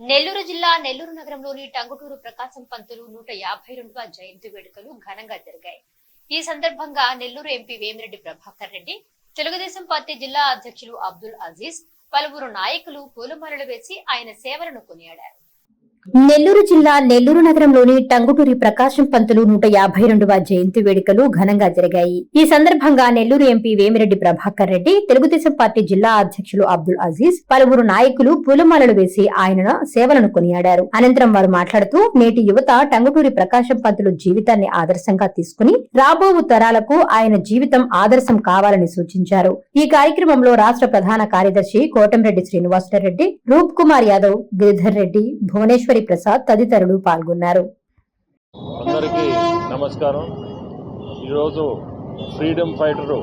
నెల్లూరు జిల్లా నెల్లూరు నగరంలోని టంగుటూరు ప్రకాశం పంతులు నూట యాభై రెండవ జయంతి వేడుకలు ఘనంగా జరిగాయి. ఈ సందర్భంగా నెల్లూరు ఎంపీ వేమిరెడ్డి ప్రభాకర్ రెడ్డి తెలుగుదేశం పార్టీ జిల్లా అధ్యక్షులు అబ్దుల్ అజీజ్ పలువురు నాయకులు పూలమాలలు వేసి ఆయన సేవలను కొనియాడారు. నెల్లూరు జిల్లా నెల్లూరు నగరంలోని టంగుటూరి ప్రకాశం పంతులు నూట యాభై రెండవ జయంతి వేడుకలు ఘనంగా జరిగాయి. ఈ సందర్భంగా నెల్లూరు ఎంపీ వేమిరెడ్డి ప్రభాకర్ రెడ్డి తెలుగుదేశం పార్టీ జిల్లా అధ్యక్షులు అబ్దుల్ అజీజ్ పలువురు నాయకులు పూలమాలలు వేసి ఆయన సేవలను కొనియాడారు. అనంతరం వారు మాట్లాడుతూ నేటి యువత టంగుటూరి ప్రకాశం పంతులు జీవితాన్ని ఆదర్శంగా తీసుకుని రాబో తరాలకు ఆయన జీవితం ఆదర్శం కావాలని సూచించారు. ఈ కార్యక్రమంలో రాష్ట్ర ప్రధాన కార్యదర్శి కోటంరెడ్డి శ్రీనివాసరెడ్డి రూప్ కుమార్ యాదవ్ గిరిధర్ రెడ్డి భువనేశ్వరి ప్రసాద్ తదితరులు పాల్గొన్నారు. అందరికీ నమస్కారం. ఈరోజు ఫ్రీడమ్ ఫైటరు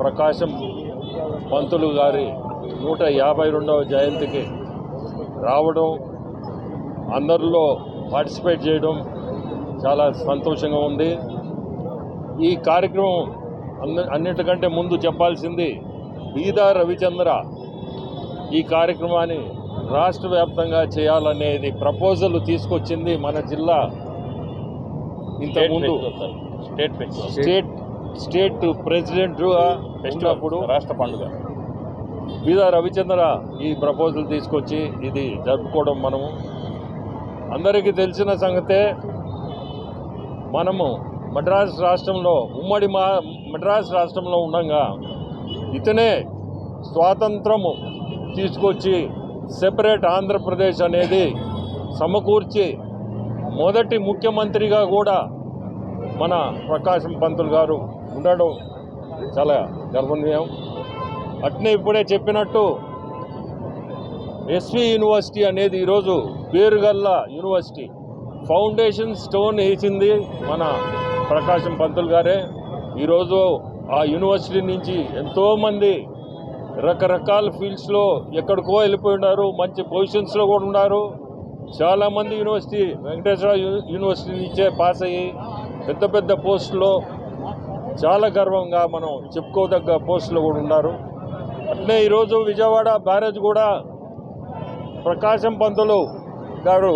ప్రకాశం పంతులు గారి నూట యాభై రెండవ జయంతికి రావడం అందరిలో పార్టిసిపేట్ చేయడం చాలా సంతోషంగా ఉంది. ఈ కార్యక్రమం అన్ని అన్నిటికంటే ముందు చెప్పాల్సింది బీదా రవిచంద్ర ఈ కార్యక్రమాన్ని రాష్ట్ర వ్యాప్తంగా చేయాలనేది ప్రపోజల్ తీసుకొచ్చింది మన జిల్లా ఇంతకుముందు స్టేట్ స్టేట్ స్టేట్ ప్రెసిడెంట్ ఉన్నప్పుడు రాష్ట్ర పండుగ. బీదా రవిచంద్ర ఈ ప్రపోజల్ తీసుకొచ్చి ఇది జరుపుకోవడం మనము. అందరికీ తెలిసిన సంగతే మనము మద్రాస్ రాష్ట్రంలో ఉమ్మడి మా మద్రాస్ రాష్ట్రంలో ఉండగా ఇతనే స్వాతంత్రము తీసుకొచ్చి సెపరేట్ ఆంధ్రప్రదేశ్ అనేది సమకూర్చి మొదటి ముఖ్యమంత్రిగా కూడా మన ప్రకాశం పంతులు గారు ఉండడం చాలా గర్వనీయం. అట్నే ఇప్పుడే చెప్పినట్టు ఎస్వి యూనివర్సిటీ అనేది ఈరోజు పేరుగల్ల యూనివర్సిటీ. ఫౌండేషన్ స్టోన్ వేసింది మన ప్రకాశం పంతులు గారే. ఈరోజు ఆ యూనివర్సిటీ నుంచి ఎంతోమంది రకరకాల ఫీల్డ్స్లో ఎక్కడికో వెళ్ళిపోయి ఉన్నారు మంచి పొజిషన్స్లో కూడా ఉన్నారు. చాలామంది యూనివర్సిటీ వెంకటేశ్వర యూనివర్సిటీ నుంచే పాస్ అయ్యి పెద్ద పెద్ద పోస్టులో చాలా గర్వంగా మనం చెప్పుకోదగ్గ పోస్టులో కూడా ఉన్నారు. అట్లే ఈరోజు విజయవాడ బ్యారేజ్ కూడా ప్రకాశం పంతులు గారు